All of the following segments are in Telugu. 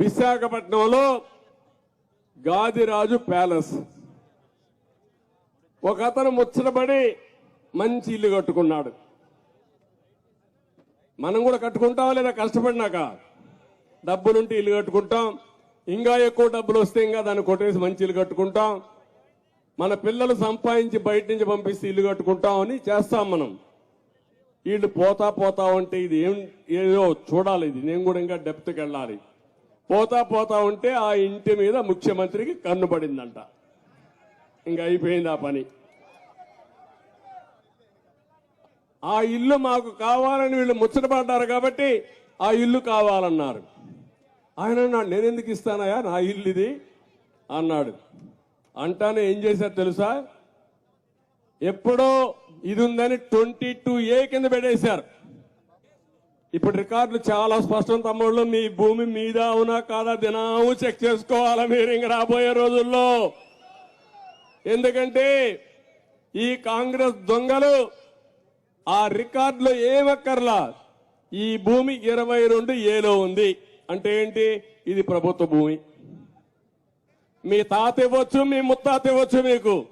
విశాఖపట్నంలో గాదిరాజు ప్యాలెస్. ఒక అతను ముచ్చటపడి మంచి ఇల్లు కట్టుకున్నాడు. మనం కూడా కట్టుకుంటాం లేదా కష్టపడినాక? డబ్బులుంటే ఇల్లు కట్టుకుంటాం. ఇంకా ఎక్కువ డబ్బులు వస్తే ఇంకా దాన్ని కొట్టేసి మంచి ఇల్లు కట్టుకుంటాం. మన పిల్లలు సంపాదించి బయట నుంచి పంపిస్తే ఇల్లు కట్టుకుంటాం అని చేస్తాం మనం. వీళ్ళు పోతా పోతా ఉంటే ఇది ఏం ఏదో చూడాలి ఇది. నేను కూడా ఇంకా డెప్త్కి వెళ్ళాలి. పోతా పోతా ఉంటే ఆ ఇంటి మీద ముఖ్యమంత్రికి కన్ను పడిందంట. ఇంకా అయిపోయింది ఆ పని. ఆ ఇల్లు మాకు కావాలని వీళ్ళు ముచ్చటపడ్డారు కాబట్టి ఆ ఇల్లు కావాలన్నారు. ఆయన అన్నాడు నేను ఎందుకు ఇస్తానయా నా ఇల్లు ఇది. అన్నాడు. అంటానే ఏం చేశారు తెలుసా? ఎప్పుడో ఇది ఉందని ట్వంటీ టూ ఏ కింద పెట్టేశారు. ఇప్పుడు రికార్డులు చాలా స్పష్టం తమ్ముళ్ళు. మీ భూమి మీద అవునా కాదా దినాము చెక్ చేసుకోవాలా మీరు ఇంక రాబోయే రోజుల్లో. ఎందుకంటే ఈ కాంగ్రెస్ దొంగలు ఆ రికార్డులో ఏమక్కర్లా. ఈ భూమి ఇరవై రెండు ఏలో ఉంది. అంటే ఏంటి? ఇది ప్రభుత్వ భూమి. మీ తాత ఇవ్వచ్చు మీ ముత్తాత ఇవ్వచ్చు మీకు.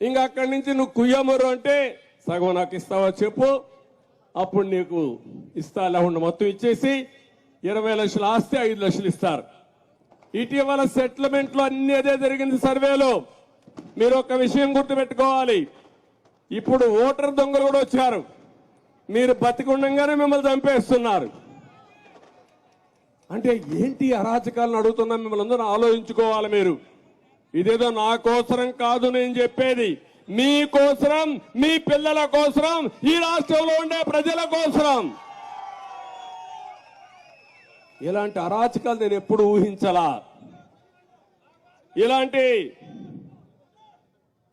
ఇంకా అక్కడి నుంచి నువ్వు కుయ్యమరు అంటే సగం నాకు ఇస్తావా చెప్పు. అప్పుడు నీకు ఇస్తా లేకుండా మొత్తం ఇచ్చేసి ఇరవై లక్షలు ఆస్తే ఐదు లక్షలు ఇస్తారు. ఇటీవల సెటిల్మెంట్లో అన్ని అదే జరిగింది సర్వేలో. మీరు ఒక విషయం గుర్తుపెట్టుకోవాలి. ఇప్పుడు ఓటర్ దొంగలు కూడా వచ్చారు. మీరు బతికుండగానే మిమ్మల్ని చంపేస్తున్నారు. అంటే ఏంటి అరాచకాలను అడుగుతున్నా మిమ్మల్ని అందరూ ఆలోచించుకోవాలి మీరు. ఇదేదో నా కోసరం కాదు నేను చెప్పేది. మీ కోసరం మీ పిల్లల కోసరం ఈ రాష్ట్రంలో ఉండే ప్రజల కోసరం. ఇలాంటి అరాచకాలు నేను ఎప్పుడు ఊహించలా. ఇలాంటి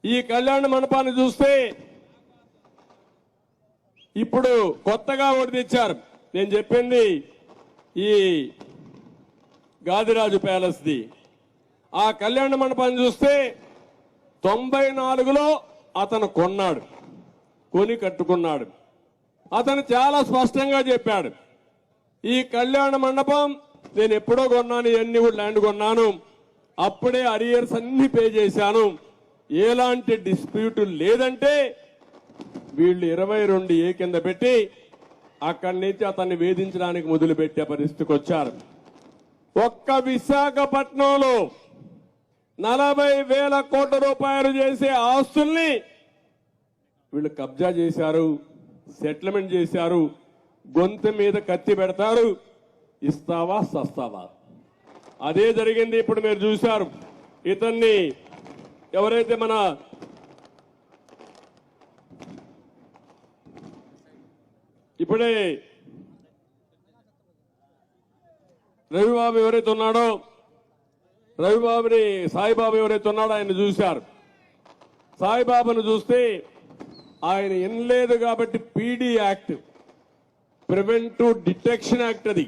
ఈ కళ్యాణ మండపాన్ని చూస్తే ఇప్పుడు కొత్తగా ఒకటి తెచ్చారు. నేను చెప్పింది ఈ గాదిరాజు ప్యాలెస్ది. ఆ కళ్యాణ మండపాన్ని చూస్తే తొంభై నాలుగులో అతను కొన్నాడు. కొని కట్టుకున్నాడు. అతను చాలా స్పష్టంగా చెప్పాడు. ఈ కళ్యాణ మండపం నేను ఎప్పుడో కొన్నాను ఎన్ని ల్యాండ్ కొన్నాను అప్పుడే అరియర్స్ అన్ని పే చేశాను. ఎలాంటి డిస్ప్యూట్ లేదంటే వీళ్ళు ఇరవై రెండు ఏ కింద పెట్టి అక్కడి నుంచి అతన్ని వేధించడానికి మొదలుపెట్టే పరిస్థితికి వచ్చారు. ఒక్క విశాఖపట్నంలో నలభై వేల కోట్ల రూపాయలు చేసే ఆస్తుల్ని వీళ్ళు కబ్జా చేశారు సెటిల్మెంట్ చేశారు గొంతు మీద కత్తి పెడతారు. ఇస్తావా సస్తావా? అదే జరిగింది ఇప్పుడు మీరు చూశారు. ఇతన్ని ఎవరైతే మన ఇప్పుడే రవిబాబు ఎవరైతే ఉన్నాడో రవిబాబుని సాయిబాబు ఎవరైతే ఉన్నాడో ఆయన చూశారు. సాయిబాబును చూస్తే ఆయన ఎనలేదు కాబట్టి PD act preventive detection act అది.